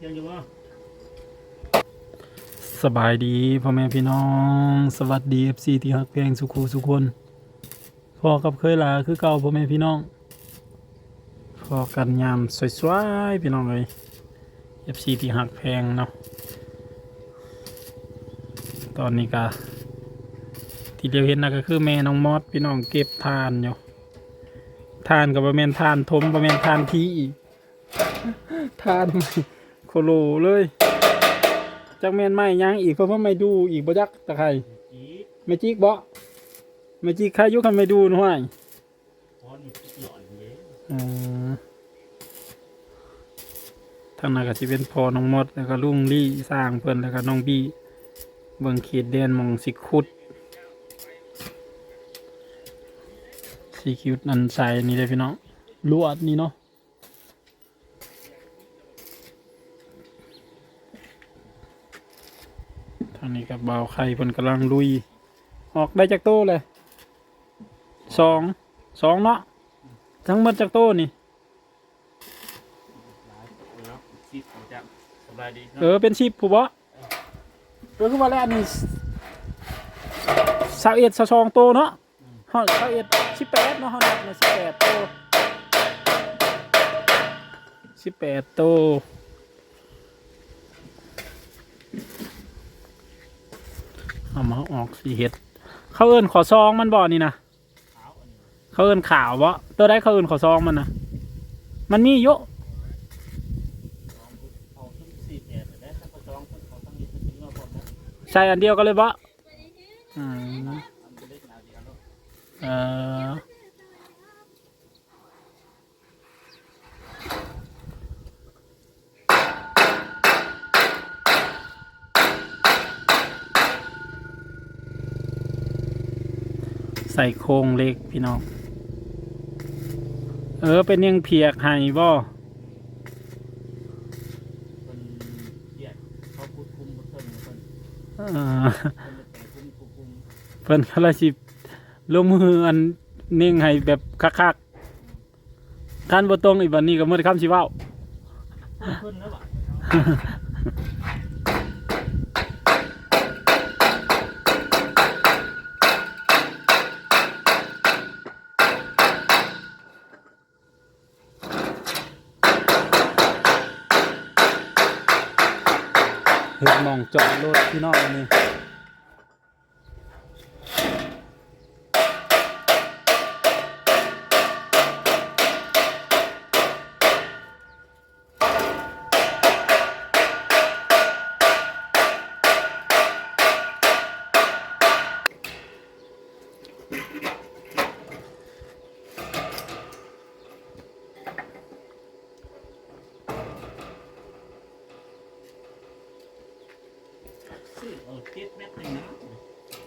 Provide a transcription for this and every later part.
เที่ยงอยู่บ่สบายดีพ่อแม่พี่น้อง สวัสดี FC ที่ฮักเพลงสุขูสุคนพอกับเคยลาคือเก่าพ่อแม่พี่น้องพอกันยามสวยๆพี่น้องเลย FC ที่ฮักเพงเนาะตอนนี้ก็ที่เดียวเห็นนะก็คือแม่น้องมอดพี่น้องเก็บทานอยู่ทานกับประเมนทานทมประเมนทานทีอีกทาน โลเลยจักแม่นไม่ยังอีกเพราะว่าไม่ดูอีกบ่จักตะไคร่ไม่จิกบ่ไม่จิกใครยุคันไม่ดูน่อยพอนหล่อนเย้อืมทางนั้นก็สิเป็นพอน้องมดแล้วก็ลุงลี่สร้างเพิ่นแล้วก็น้องบี้เบิ่งเขตแดนมองสิขุดสีคิวนันใส่นี่เลยพี่น้องลวดนี่เนาะทางนี้กั บบ่าวไข่เพิ่นกำลังลุย ออกได้จากโต้เลยสองสองเนาะทั้งหมดจากโต้นี่หลายเนาะสิบของจักสบายดีเออเป็นชิปผู้บ่เออคือว่าแล้วอันนี้สาวเอ็ดสาวสองโตเนาะฮอดสาวเอ็ดสิบแปดเนาะฮอดนับมาสิบแปดโตสิบแปดโต เอามาออกสีเห็ด เขาเอินขอซองมันบ่อนี่นะเขาเอินขาวบ่ตัวได้เขาเอินขอซองมันนะมันมีเยอะใช่อันเดียวกันเลยวะอ่า ส่โครงเล็กพี่น้อง เออเป็นยังเพียกให้บ่คนเกียดเขาพูดคุมคนคนคนเออคนแต่คุมคุมคุมเพิ่นก็เลยสิลงมืออันนิ่งให้แบบคักๆคันบ่ตรงอีกบัดนี้ก็หมดคำสิเว้า จอดรถพี่น้องอันนี้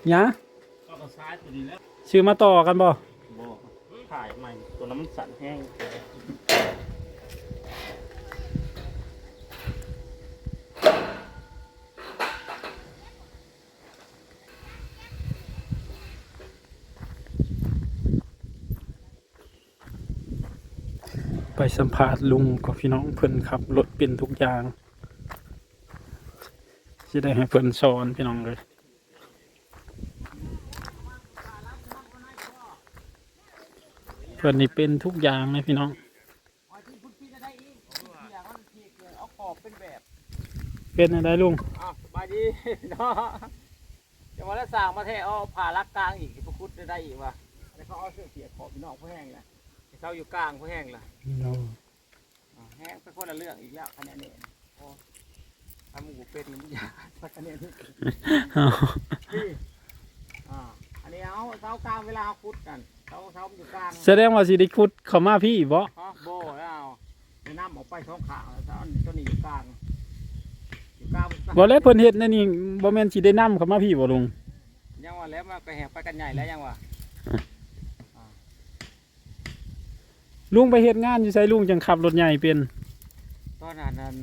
หยะก็เอาซ้ายตัวนี้แล้วชื่อมาต่อกันบ่บ่ถ่ายใหม่ตัวนั้นมันสั่นแห้งไปสัมภาษณ์ลุงกับพี่น้องเพิ่นขับรถเป็นทุกอย่างสิได้ให้เพิ่นสอนพี่น้องเลย เพิ่นนี่เป็นทุกอย่างเลยพี่น้อง เอาขอบเป็นแบบเป็นอะไรลุง อ้าวสบายดีเนาะจะมาแล้วสั่งมาแท้เอาผ่าลักกลางอีกพวกคุดได้อีกว่ะแล้วเขาเอาเสื้อเสียขอบพี่น้องผู้แห้งนะให้เขาอยู่กลางผู้แห้งล่ะอ่าแห้งเป็นคนละเรื่องอีกแล้วคะแนนนี่โอ้ทำหมูเป็ดนี่มันยากสักคะแนนนี่นี่ อ่าอันนี้เอาเท้ากลางเวลาเขาคุดกัน เท้าเท้ามันอยู่กลางแสดงว่าสิได้ขุดเข้ามาพี่บ่ฮะโบแล้วเอาไปน้ำออกไปท้องขาวแล้วเท้าตัวนี้อยู่กลางอยู่กลางบ่แล้วเพิ่นเฮ็ดนั่นนี่บ่แม่นสิได้นํเข้ามาพี่บ่ลุงยังว่าแล้วมาไปแหกไปกันใหญ่แล้วยังว่าลุงไปเฮ็ดงานอยู่ไสลุงจังขับรถใหญ่เป็นตอนนั้นนั้น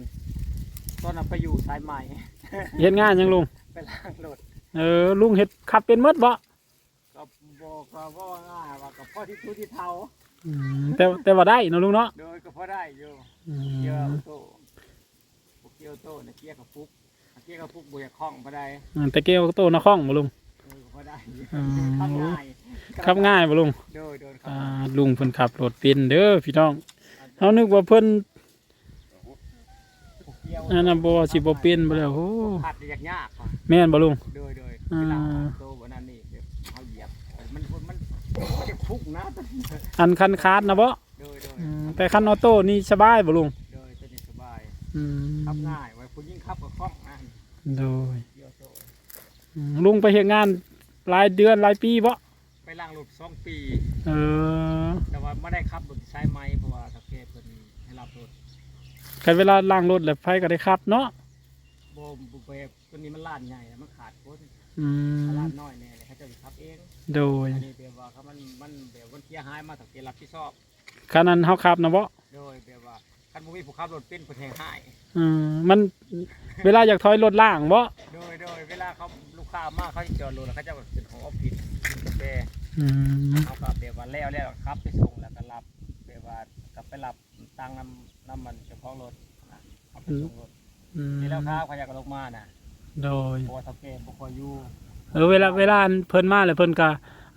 ตอนนั้นไปอยู่สายใหม่ เฮ็ดงานหยังลุงไปล้างรถเออลุงเฮ็ดขับเป็นหมดบ่ก็ บอกก็ว่าง่ายว่ากับพ่อที่ทุที่เท้าอืมแต่แต่ว่าได้เนาะลุงเนาะโดยก็พอได้อยู่อืเยอะมโตเกี่ยวกียวโตนะเกียร์กับฟุกเกียร์กับฟุกบุยคล้องบ่ได้อ่าแต่เกลโตนะข้องบ่ลุง เออบ่ได้อืมทำง่ายขับง่ายบ่ลุงโดยโดยครัอ่าบลุงเพิ่นขับรถเป็นเด้อพี่น้องเฮานึกว่าเพิ่นเกี่ยวอันนั้นบ่สิบ่เป็นบ่แล้วโอ้ขัดยากยากๆว่ะแม่นบ่ลุง โดยโดยอ่าเวลาโตบ่ จะฟุกนะตัวนี้อันคันคาดนะบ่โดยโดยอืมแต่คันออโต้นี่สบายบ่ลุงโดยตัวนี้สบายอืมขับง่ายไว้คุณยิ่งขับกับคล่องนะโดยเกียวโตอืมลุงไปเฮ็ดงานรายเดือนรายปีบ่ไปล้างรถสองปี เออแต่ว่าไม่ได้ขับรถใช้ไม้เพราะว่าตะเกียบเพิ่นให้รับรถกันเวลาล้างรถแล้วไผก็ได้ขับเนาะโบมบุเบฟตัวนี้มันลาดใหญ่นะมันขาดโค้ดอืมลาดน้อยแน่เลยเขาจะไปขับเองโดย อันนี้แบ บว่าเขามันมันแบบวันเที่ยหายมาตะเกียบรับผิดชอบคันนั้นเฮาขับนะบ่โดยแบบว่าคันบุมีผู้ขับรถเป็นผู้แทงหายอืมมันเวลาอยากถอยรถล่างบ่โดยโดยเวลาเขาลูกค้ามาเขาสิจอดรถแล้วเขาจะเป็นของออฟฟิศกินกาแฟอืมเขาก็แบบว่าแล้วแล้วขับไปส่งแล้วก็รับแบบว่ากลับไปรับตังค์น้ำน้ำมันเจ้าของรถนะเอาไปส่งรถอืมนี่แล้วครับเขาอยากลงมาน่ะโดยเพราะว่าตะเกียบบุคอยอยู่เออเวลาเวลาเพิ่นมาแล้วเพิ่นก็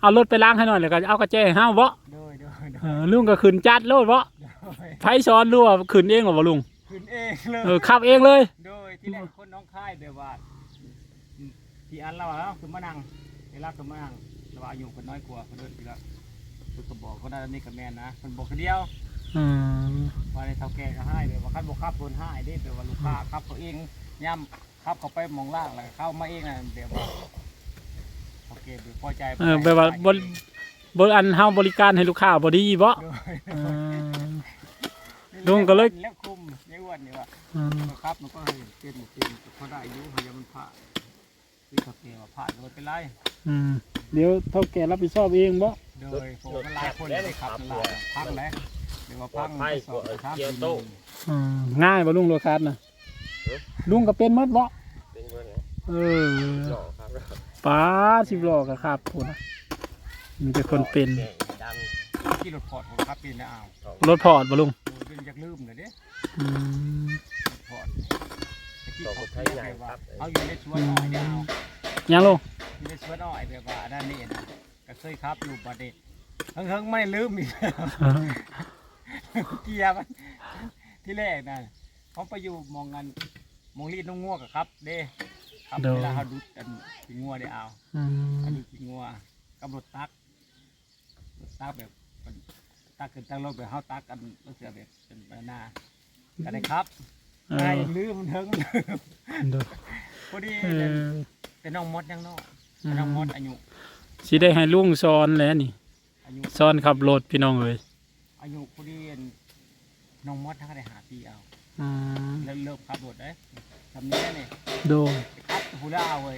เอารถไปล้างให้หน่อยแล้วก็เอากระแจให้เฮาบ่โดยโดยโดเอยอลุงก็ขึ้นจัดโลดบ่โดยไผสอนรู้ว่าขึ้นเองเหรอบ่ลุงขึ้นเองเลยเออขับเองเลย โดยที่แรกคนน้องค่ายแบบว่าที่อันเราแล้วคือมานั่งเวลาคือมานั่งเราอายุคนน้อยกว่าคนเดินทีละคือก็บอกคนนั้นนี่กับแม่นะคนบอกคนเดียวอืมว่าในเท่าแก่ก็ให้แบบว่าคันบอกขับคนให้ได้แบบว่าลูกค้าขับเขาเองย่ำขับเขาไปมองล่างแล้วก็เข้ามาเองนะแบบว่า โอเคแบบพอใจเออแบบว่าบ่บ่อันเฮาบริการให้ลูกค้าบ่ดีบ่โดยเออ ลุงก็เลย แล้วคุมยายอ้วนนี่ว่าอืมครับมันก็เห็นเป็นเป็นเขาได้อายุพยายามมันผ่าคือเขาเกี่ยวผ่านเลยเป็นไรอืมเดี๋ยวเท่าแก่รับผิดชอบเองบ่โดยผมมันหลายคนเลยครับมันหลายพังแล้วเดี๋ยวว่าพังไปสองสามสี่หมื่นอืมง่ายบ่ลุงโลคัสน่ะลุงก็เป็นหมดบ่เป็นเพื่อนไงเออ หล่อครับ ป้าสิบล้อก็ครับพุ่นน่ะมีแต่คนเป็นเก่งดังที่รถพอร์ตผมครับเป็นนะอ้าวรถพอร์ตบ่ลุงโดยเป็นจากลืมเลยเด้อืมรถพอร์ตตะกี้เขาเรียกแบบว่าเอาอยู่ในสวนอ้อยเดียวยังลุงอยู่ในสวนอ้อยแบบว่าด้านนี้นะก็เคยครับอยู่ประเด็เฮิงๆไม่ได้ลืมอีกเกียร์มันที่แรกนะเขาไปอยู่มองกันมองรีดน้องงัวกับครับ เด้ ครับโดเวลาเขาดูดกันกินงัวได้เอาอืเขามดูกินงัวกับรถตักรถตักแบบเป็นตักขึ้นตักลงแบบเขาตักกันรถเสือแบบเป็นบานาก็ได้ครับเอไอ้อลืมมันเถิงเด้อพอดีเออเป็นน้องมดยังน้อยเป็นน้องมดอายุสิได้ให้ลุงสอนแหล้วนี่อายุสอนขับรถพี่น้องเอ้ยอายุพอดีน้องมดทั้งได้หาปีเอา อืมแล้วเริ่มขับรถได้ ทำนี้เนี่ยโดยครับผู้ล่าเว้ย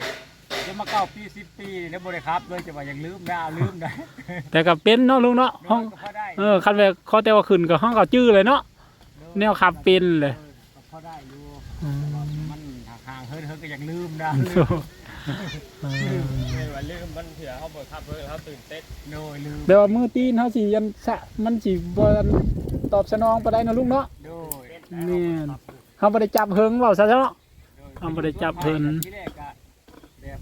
เดี๋ยวมาเก้าปีสิบปีแล้วบริครับเลยจะว่ายังลืมได้ลืมได้แต่ก็เป็นเนาะลุงเนาะห้องก็พอได้เออคันแบบเขาแต่ว่าขึ้นก็ห้องก็จื้อเลยเนาะแนวขับเป็นเลยออก็พอได้อยู่อืมแต่ว่ามันห่างๆเฮิร์นเฮิร์นก็ยังลืมได้โดลืยมเออไม่ว่าลืมมันเถื่อเขาบอกขับเพื่อนเขาตื่นเต้นโดยลืมแบบว่ามือตีนเฮาสิยันสะมันสิบ่ตอบสนองปานใดเนาะลุงเนาะโดยแม่นเฮาบ่ได้จับเฮิงเว้าซะเนาะ เอาบ่ได้จับเพิ่น ที่แรกอะแบบ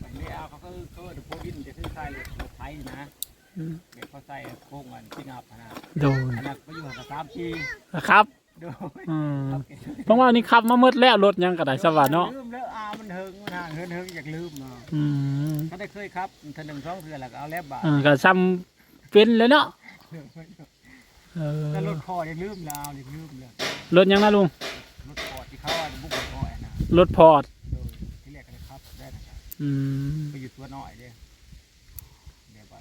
แบบนี้เอาเขาก็เขาเดี๋ยวโพดินจะขึ้นใส่รถไถนะอืมเดี๋ยวเขาใส่โค้งมันที่นับนะโดยอันนั้นไปอยู่กับสามปีครับโดยอืมเพราะว่านี่ขับมาหมดแล้วรถยังก็ได้สวัสดเนาะลืมแล้วอามันเฮิงมันห่างเฮิงเฮิงอยากลืมเนาะอืมถ้าได้เคยครับเทอหนึ่งสองเทือแล้วก็เอาแล้วบาทเออก็ซ้ำเป็นเลยเนาะเออแต่รถคอยังลืมแล้วยังลืมเลยรถยังนะลุงรถคอที่เขาว่าบุกรถคอนะ รถพอร์ตโดยที่แรกก็เลยครับได้นะครับอืมไปอยู่ตัวน้อยเด้เดี๋ยวว่า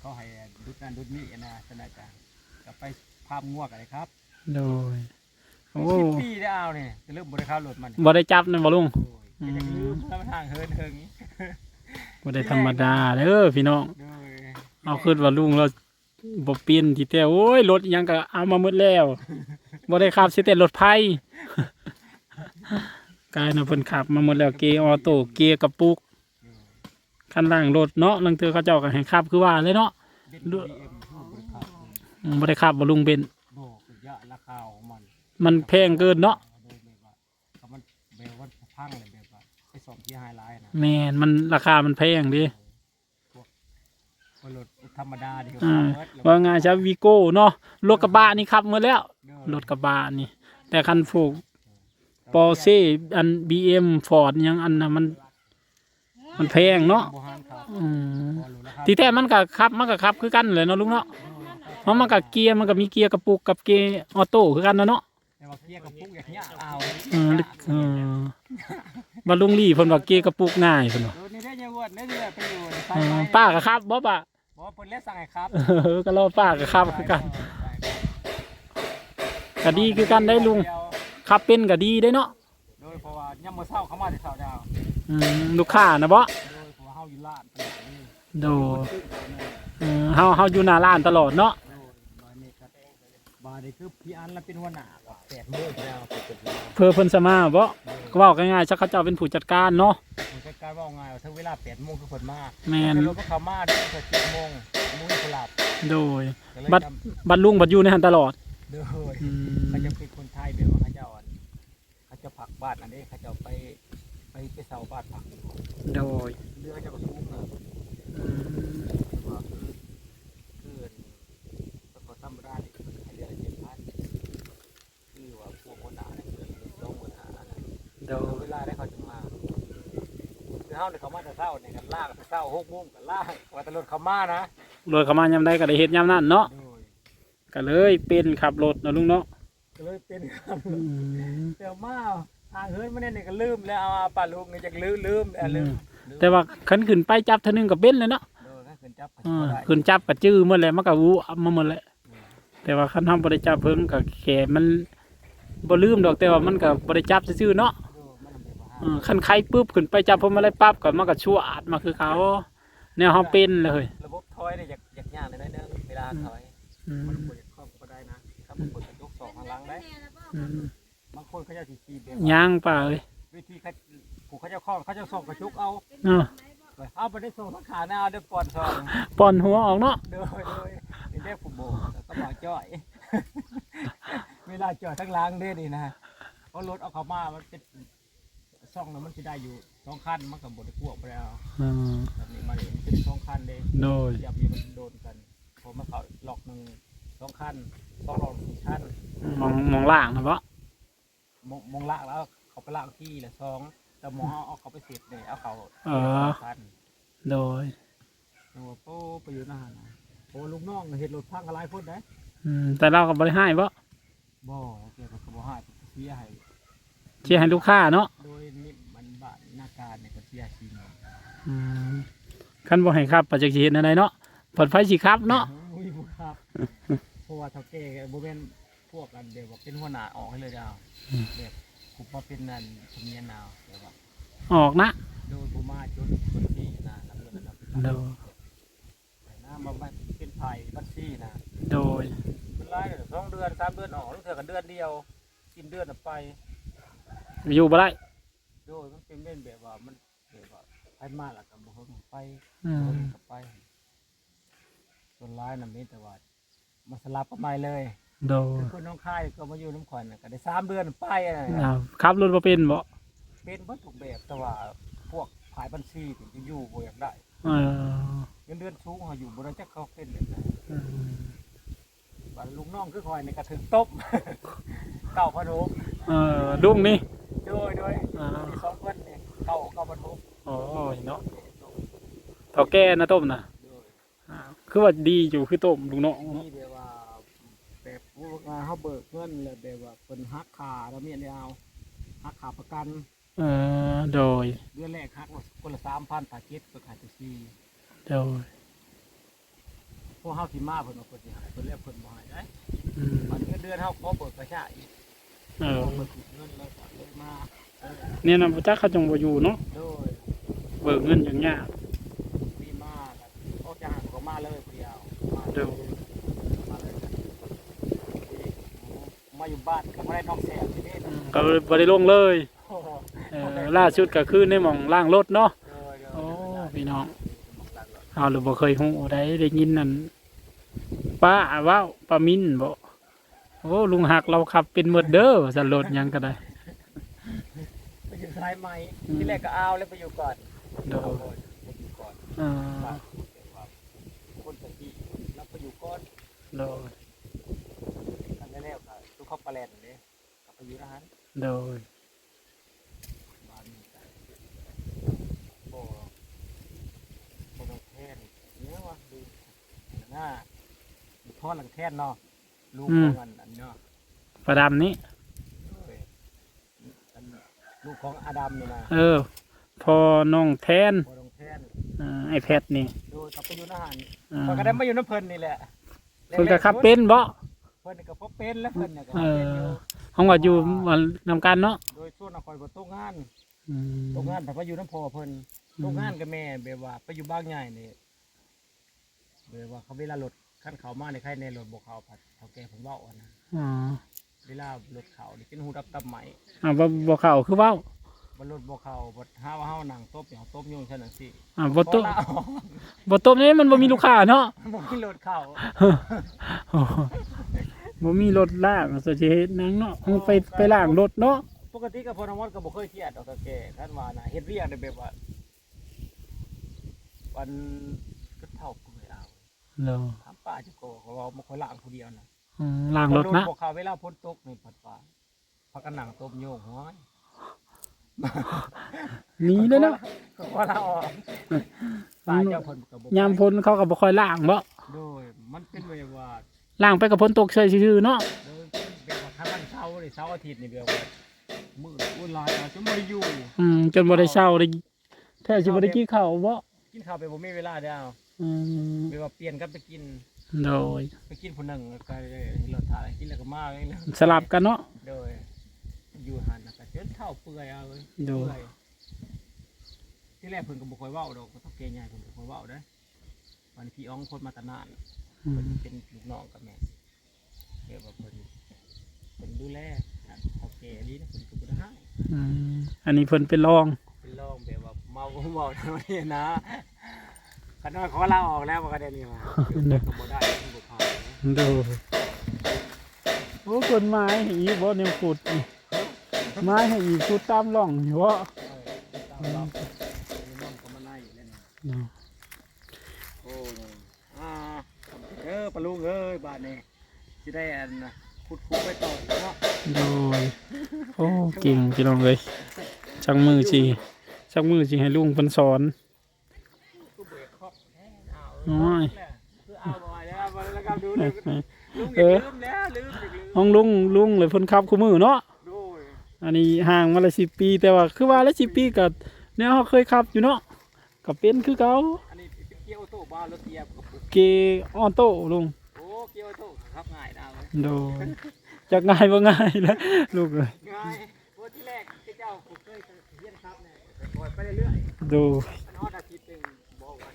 เขาให้ดุดนั่นดุดนี่นะสนาจารย์ก็ไปพามงัวกันเลยครับโดยโอ้สิบปีได้เอาเนี่ยจะเริ่มบริการรถมันบ่ได้จับนั่นบ่ลุง โอ้ยก็ยังลืมแล้วมันห่างเฮินเฮิงบ่ได้ธรรมดาเด้อพี่น้อง โดยเอาขึ้นว่าลุงเราบ่เปลี่ยนที่แต่โอ้ยรถอิหยังก็เอามาหมดแล้วบ่ได้ขับสิแต่รถไผ กลายน่ะเพิ่นขับมาหมดแล้วเกียร์ออโต้เกียร์กระปุกคันล่างรถเนาะลังเทื่อเขาเจ้าก็ให้ขับคือว่าเลยเนาะเด็ดบีเอ็มผู้บริการอืมบ่ได้ขับบ่ลุงเบนโบกยะราคาของมันมันแพงเกินเนาะโดยแบบว่าถ้ามันแบบว่าพังเลยแบบว่าไปส่งที่ไฮไลท์นะแม่นมันราคามันแพงดิพวกรถธรรมดาที่อ่าเบิดแล้วว่าไงจะวีโก้เนาะรถกระบะนี่ขับหมาแล้วเด้อรถกระบะนี่ แต่คันผูก ปอร์เช่อันบีเอ็มฟอร์ดยังอันน่ะมัน มันแพงเนาะบ่ฮันครับอืมบ่รู้แล้วครับ ที่แท้มันก็ขับ มันก็ขับคือกันเลยเนาะลุงเนาะเพราะมันก็เกียร์มันก็มีเกียร์กระปุกกับเกียร์ออโต้คือกันนะเนาะแต่ว่าเกียร์กับปุ๊กอย่างเงี้ยเอาเออลึกเออบัดลุงลี่เพิ่นว่าเกียร์กระปุกง่ายเพิ่นว่าเออนี่ได้ยังวดนี่ได้ไปอยู่ไปเอไปอป้าก็ครับบ่ป่ะบ่เพิ่นเล่นสั่งให้ครับเออก็รอป้าก็ครับคือกันก็ดีคือกันได้ลุง ขับเป็นก็ดีได้เนาะโดยเพราะว่าย่ำมื้อเช้าเขามาแต่เช้าดาวอืมลูกค้านะบ่โดยเพราะว่าเฮาอยู่ลาดตลอดนี่โดเออเฮาเฮาอยู่หน้าร้านตลอดเนาะโดยบาดนี้ครับบาดนี้คือพี่อันละเป็นหัวหน้าครับ8โมงแล้วไปจุดแล้วเพื่อเพิ่นสมาบ่ก็เว้าง่ายๆชักเขาเจ้าเป็นผู้จัดการเนาะ ผมจัดการว่าไงายถึงเวลา8โมงคือเพิ่นมาแม่นรถก็เข้ามาได้แต่7โมงโมงสลับโดย ก็เลยบัด จำบัดลุงบัดอยู่ในหันตลอดโดย อืมเขาจะเป็นคนไทยแบบว่าเขา บ้านอันนี้เขาจะไปไปไปเสาบ้านผลักโดยเรือจะกระซุ้มนะอืมว่าคือคือแล้วก็ธรรมดาที่ให้เรือละเจ็ดพันคือว่าพวกคนหนาเนี่ยเรือละสองคนหานะโดเดี๋ยวยเวลาได้เขาจะมาคือเฮาเนี่ยเขามาแต่เช้าเนี่ยกันลากแต่เช้าหกโมงกันลากว่าแต่รถเขามานะรถเข้ามายามใดก็ได้เฮ็ดยามนั้นเนาะโดยก็เลยเป็นขับรถเนาะลุงเนาะก็เลยเป็นครับอืมเดี๋ยวมา ทางเฮ้ยไม่ได้เนี่ยก็ลืมแล้วเอาป่าลูกนี่จะลืมลืมแล้วลืมแต่ว่าคันขึ้นไปจับเท่านึงก็เป็นเลยเนาะเออถ้าเกินจับก็อ่าได้ขึ้นจับก็จื้อหมดเลยมันก็วูอับมาหมดเลยแต่ว่าคันทำบ่ได้จับเพิ่งก็แค่มันบ่ลืมดอกแต่ว่ามันก็บ่ได้จับซื่อๆเนาะเออมันทำแบบว่าเออคันไข้ปุ๊บขึ้นไปจับพวงมาลัยปั๊บก็มันก็ชั่วอาดมาคือเขาแนวเฮาเป็นเลยระบบถอยเนี่ยอยากอยากยากเลยนะเนอะเวลาถอยอืมันมปวดครอบก็ได้นะถ้ามันปวดกระยกสองข้างหลังได้ อืมบาง คนเขาจะสีขีแบบย่างป่าเอ้ยวิธีเขาผูกเขาจะคล้องเขาจะส่งกระชุกเอาเออเอาไปได้ส่งทั้งขาหน้าเอาเด้อปอนซองป่อนหัวออกเนาะโดยโดยเป็นเรียกผูกโบก็บอกจ่อย เวลาจ่อยทั้งหล้างเด้อนี่นะเพราะรถเอาเขามามันเป็นซ่องแล้วมันจะได้อยู่สองคันมันกับบดพวกไปแล้วอืมแบบนี้มันเป็นสองคันเลยโดยจับอยู่มันโดนกันผมมาเขาหลอกหนึ่งสองคันสองหลอกสี่คันมองมองล่างนะบ่ มองมองละแล้วเขาไปละที่ละสองแต่หมองเอาเอาเขาไปเสียบเนี่ยเอาเขาเออคันโดยโอ้โหไปอยู่นานนะโอ้ลูกน้องเห็นรถพังอะไรพูดได้อืมแต่เราก็บ่ได้ให้บ่บ่เกี่ยวกับขบวนหายเสียให้เชียร์ให้ลูกค้าเนาะโดยนิมมันบาทหน้าการเนี่ยก็เสียชีเนาะอืมคันบ่ให้ครับปัจจักสิเฮ็ดอะไรเนาะผลไฟสิครับเนาะอุ้ยบุครับเพราะว่าเท่าแก่โบเป็นพวกกันเดี๋ยวบอกเป็นหัวหน้าออกให้เลยดาว แบบผมมาเป็นนั่นผมเมียนาวเดี๋ยวว่าออกนะโดยผมมาจนจนที่นะรับเงินนะครับโดยน้ามาบ้านเป็นไผ่บ้านซี่นะโดยเป็นไรเนี่ยสองเดือนสามเดือนออกลูกเถื่อกันเดือนเดียว กินเดือนน่ะไป อยู่บ่ได้โดยมันเป็นเล่นแบบว่ามันแบบว่าไปมาแล้วกับบ่เฮิงไปอืบ่มเฮิงกับไปส่วนร้ายน่ะมีแต่ว่ามาสลับกันไปเลย โดยคือคนน้องค่ายก็มาอยู่น้ำขวัญน่ะก็ได้สามเดือนไปอะไรอ้าวขับรถบ่เป็นบ่เป็นวัตถุกแบบแต่ว่าพวกขายบัญชีถึงจะอยู่บ่อยากได้เออเงินเดือนสูงเขาอยู่บ่ได้จักเขาเป็นแบบไหนอืมบัดลุงน้องคือคอยในกระถึงตบ เก่าพะโนมเออลุงนี่โดยโดยอ่ามีสองคนนี่เก่าเก่าพะโนมโอ้ยเนาะเฒ่าแก่นะต้มน่ะโดยอ้าวคือว่าดีอยู่คือต้มลุงเนาะ นี่แบบว่าแบบพ วกงานเขาเบิกเงินแล้วแบบว่าเป็นหักขาแล้วเมียได้เอาหักขาประกัน เออโดย เดือนแรกหักว่าคนละสามพันถ้าเก็บก็ขายตัวซีโดยพวกเฮาสิมาเพิ่นเอาเพิ่นสิใหายเพิ่นเรียกเพิ่นบ่ใหายได้อืมวันเงินเดือนเฮาขอเบิกประชาอีกเออเบิกเงินแล้วก็เลยมาเออเนี่ยนะพระจักเขาจงบ่อยู่เนาะโดยเบิกเงินอย่างยาก มีมาแล้วออกจากหันก็มาเลยผู้เดียวมา โดย มาเลย มาอยู่บ้านก็บ่ได้น้องแสบที่นี่อืมก็บ่ได้ลงเลยโอ้โหเออล่าสุดก็คือในหม่องล่างรถเนาะโดยโดยโอ้พี่น้องเอาหรือบ่เคยฮู้ได้ได้ยินนั่นป้าเว้าป้ามินบ่โอ้ลุงหักเราขับเป็นหมดเด้อสันรถหยังก็ได้ ไปอยู่สายไหมที่แรกก็เอาแล้วไปอยู่ก่อนโดเอายก่อนไปอยู่ก่อนอ่าบ้านแต่ว่าคนสติรับไปอยู่ก่อนโดย กันได้แล้วก็ทุกข้าวปลา แลนเลยกลับไปอยู่นะฮะโดย บ้านนี้ก็บ่บ่ต้องแท่นเนี่ยวะดูหน้าพ่อหลังแท่นเนาะลูกของอันอันเนาะประดำนี้เอ้ยอันลูกของอาดัมนี่นะเออ พอน้องแทนพ่อต้องแท่นอ่าไอแพดนี่ดูกลับไปอยู่นะฮะอ่าเพิ่นก็ได้มาอยู่น้ำเพิ่นนี่แหละเพิ่นก็ขับเป็นบ่เพิ่นก็พบเป็นแล้วเพิ่นน่ะก็เอขับอเป็นอยู่ห้องว่าอยู่มานำกันเนาะโดยส่วนนครบ่ตกงานอืมตกงานแต่ว่าอยู่น้ำพ่อเพิ่นตกงานกับแม่แบบว่าไปอยู่บ้านใหญ่นี่แบบว่าเขาเวลารถคันเขามาในใครในรถบ่เขาผัดเขาแก่ผมเว้าอะนะอ๋อเวลารถเขานี่เป็นหูดับตับไหมอ่าบ่บ่เข้าคือเว้าบ่รถบ่เขาบ่หาว่าเฮานั่งตบอย่างตบยุ่งซั่นจังซี่อ่าบ่ตบขอลาออกบ่ตบนี่มันบ่มีลูกค้าเนาะ บ่มีรถเข้าโอ้ บ่มีรถลากสจะเฮ็ดหนังเนาะเอาไปไปล้างรถเนาะปกติกับพอนมดก็บ่เคยเครียดดอกกับแกท่านว่านะเฮ็ดเรียกได้แบบว่าวันก็เท่ากูไม่เอาเนาะถามป้าเจะโกเขาว่าบ่ค่อยล้างผู้เดียวนะอืมล้างรถนะบ่เข้าเวลาฝนตกนี่ปัดว่าพักกันหนังต้มโยกห้อยหนีเลยเนาะก็ว่าเราออกป้าเจ้าเพิ่นก็บ่ยามพ้นเขาก็บ่ค่อยล้างบ่โดยมันเป็นแบบว่า ล้างไปกับพ้นตกเฉยซื่อๆเนาะโดยแบบว่าถ้าวันเสาร์นี่เสาร์อาทิตย์นี่แบบว่ามื้ออุ่นหลายอาจจะบ่ได้อยู่ อืมจนบ่ได้เช้าได้แท้สิบ่ได้กินข้าวบ่กินข้าวไปบ่มีเวลาเด้อเอาอืมแบบว่าเปลี่ยนกันไปกิน โดย ไปกินคนหนึ่งก็เลยรถถ่ายกินแล้วก็มาเลยนะสลับกันเนาะโดย อยู่หันนะก็จนเท่าเปื่อยเอาเลยโดย เปื่อยที่แรกเพิ่นก็บ่ค่อยเว้าดอกก็ต้องเกรงใหญ่เพิ่นบ่ค่อยเว้าเด้อวันพี่อ้องคนมาแตะนานอื เพิ่นมเป็นลูกน้องกับแม่เดี๋ยวว่าเพิ่นเพิ่นดูแลนะเขาแก่ดีนะเพิ่นก็บ่ได้ให้อืมอันนี้เพิ่นเป็นรอง เป็นรองแบบว่าเมาก็เมาเท่านี้นะคันว่าเขาลาออกแล้วมันก็ได้นี่มาเดี๋ยวเพิ่นก็บ่ได้เพิ่นบ่พานะโดยโอ้คนไม้ให้อีกบ่แนวขุดนี่ไม้ให้อีกขุดตามร่องอยู่บ่เออตามรับมีน้องก็มาไล่อยู่แล้วนี่เนาะ โอ้ยอ่าเออ ปลาลุงเอ้ยบาทนี่สิได้อันขุดคุกไปต่อเนาะโดยโอ้เก่งพี่น้องเอ้ยจังมือสิจังมือสิให้ลุงเพิ่นสอนกูเบิกครอบแท้อยเออห้องลุงลุงเลยเพิ่นขับคู่มือเนาะอันนี้ห่างมาละ10ปี แต่ว่าคือว่าละ10ปีก็แนวเราเคยขับอยู่เนาะก็เป็นคือเก่าอันนี้เกียร์ออโตบ้านรถเกียบ ปุ๊บเกออโต้ลุงโอ้เกียร์ออโต้ครับง่ายนะเว้ยโดยจากง่ายบ่ง่ายแล้วลูกเอ้ยง่ายเพราะที่แรกที่เจ้าผมเคยเรียนครับเนี่ยปล่อยไปเรื่อยโดยๆมันฮอดอาทิตย์หนึงบอกว่า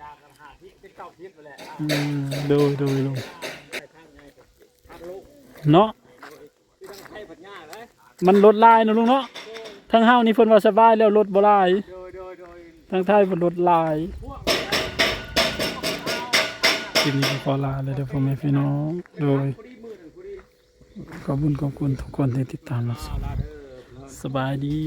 จากกันหาที่เป็นเก้าทิศไปแหละอะอืมโดยโดยลุงได้ทางไงกับทางลูกเนาะคือทางไทยผัดง่ายเลยมันลดลายเนาะลุงเนาะทางเฮานี่เพิ่นว่าสบายแล้วลดบ่ลายโดยโดยโดยทางไทยเพิ่นลดลายพวกค ลิปนี้ขอลาเลยเด้อพ่อแม่พี่น้องโดยขอบคุณขอบคุณทุกคนที่ติดตามรับชเอามสบายดี